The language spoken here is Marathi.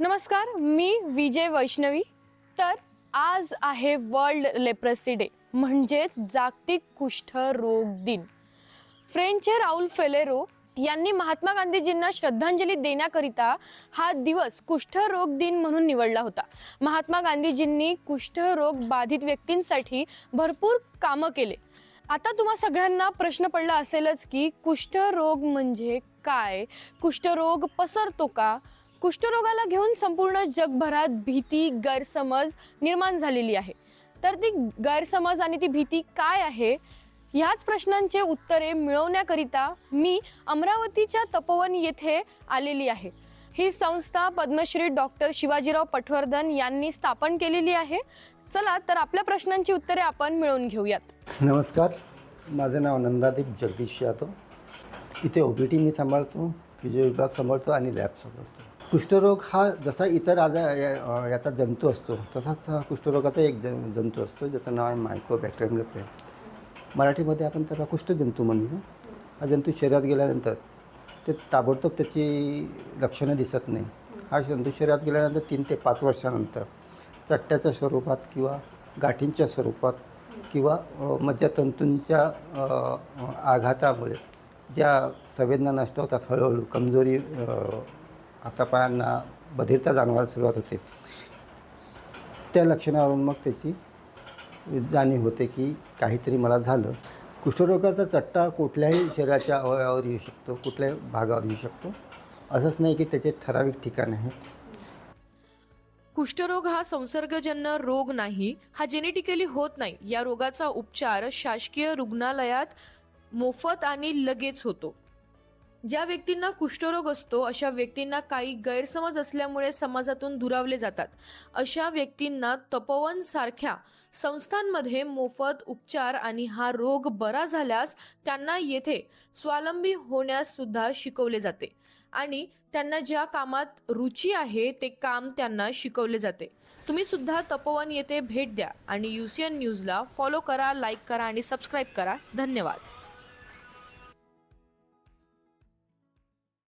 नमस्कार मी विजय वैष्णवी. तर आज आहे वर्ल्ड लेप्रसी डे म्हणजेच जागतिक कुष्ठरोग दिन. फ्रेंचचे राहुल फेलेरो यांनी महात्मा गांधीजींना श्रद्धांजली देण्याकरिता हा दिवस कुष्ठरोग दिन म्हणून निवडला होता. महात्मा गांधीजींनी कुष्ठरोग बाधित व्यक्तींसाठी भरपूर कामं केले. आता तुम्हा सगळ्यांना प्रश्न पडला असेलच की कुष्ठरोग म्हणजे काय? कुष्ठरोग पसरतो का? कुष्ठरोगाला घेऊन संपूर्ण जगभरात भीती गैरसमज निर्माण झालेली आहे. तर ती गैरसमज आणि ती भीती काय आहे? ह्याच प्रश्नांचे उत्तरे मिळवण्याकरिता मी अमरावतीच्या तपोवन येथे आलेली आहे. ही संस्था पद्मश्री डॉक्टर शिवाजीराव पटवर्धन यांनी स्थापन केलेली आहे. चला तर आपल्या प्रश्नांची उत्तरे आपण मिळवून घेऊयात. नमस्कार. माझं नाव नंदादीप जगदीश यादव. इथे ओ पी टी मी सांभाळतो फिजिओ विभाग सांभाळतो आणि लॅब सांभाळतो. कुष्ठरोग हा जसा इतर आजार या- याचा जंतू असतो तसाच हा कुष्ठरोगाचा एक जं जंतू असतो ज्याचं नाव आहे मायक्रोबॅक्टेरियम लेप्रे मराठीमध्ये आपण त्याला कुष्ठजंतू म्हणूया. हा जंतू शरीरात गेल्यानंतर ते ताबडतोब त्याची लक्षणं दिसत नाही. हा जंतू शरीरात गेल्यानंतर तीन ते पाच वर्षानंतर चट्ट्याच्या स्वरूपात किंवा गाठींच्या स्वरूपात किंवा अ, मज्जातंतूंच्या अ, आघातामुळे ज्या संवेदना नष्ट होतात हळूहळू कमजोरी अ, हातापायांना बधिरता जाणवायला सुरुवात होते. त्या लक्षणावरून मग त्याची जाणीव होते की काहीतरी मला झालं. कुष्ठरोगाचा चट्टा कुठल्याही शरीराच्या अवयवावर येऊ शकतो कुठल्याही भागावर येऊ शकतो. असंच नाही की त्याचे ठराविक ठिकाण आहे कुष्ठरोग हा संसर्गजन्य रोग नाही हा जेनेटिकली होत नाही. या रोगाचा उपचार शासकीय रुग्णालयात मोफत आणि लगेच होतो. ज्या व्यक्तींना कुष्ठरोग असतो अशा व्यक्तींना काही गैरसमज असल्यामुळे समाजातून दुरावले जातात. अशा व्यक्तींना तपोवन सारख्या संस्थांमध्ये मोफत उपचार आणि हा रोग बरा झाल्यास त्यांना येथे स्वावलंबी होण्यास सुद्धा शिकवले जाते आणि त्यांना ज्या कामात रुची आहे ते काम त्यांना शिकवले जाते. तुम्ही सुद्धा तपोवन येथे भेट द्या आणि युसीएन न्यूजला फॉलो करा लाईक करा आणि सबस्क्राईब करा. धन्यवाद.